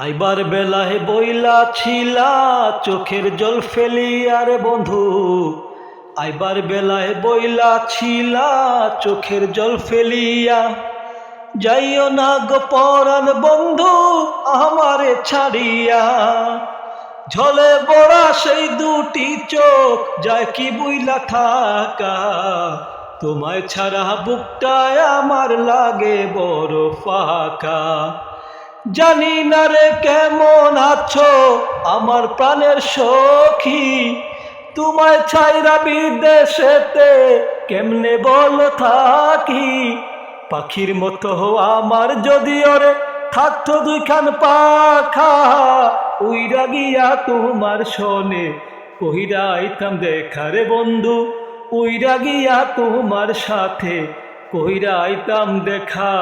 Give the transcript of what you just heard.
আইবার বেলায় বইলা ছিলা, চোখের জল ফেলিয়া রে বন্ধু। আইবার বেলায় বইলা ছিলা, চোখের জল ফেলিয়া। যাইও না গো পরাণ বন্ধু, আমারে ছাড়িয়া। ঝলে বড়া সেই দুটি চোখ, যায় কি বুইলা থাকা। তোমায় ছাড়া বুকটায় আমার লাগে বড় ফাঁকা। জানি না রে কেমন আছো, আমার প্রাণের সখী। তোমায় ছাইরা বিদেশেতে কেমনে বল থাকি? পাখির মতো আমার যদি ওরে থাকতো দুইখান পাখা, উইরা গিয়া তোমার শোনে, কহিরা, আইতাম দেখারে বন্ধু। উইরা গিয়া তোমার সাথে, কহিরা, আইতাম দেখা।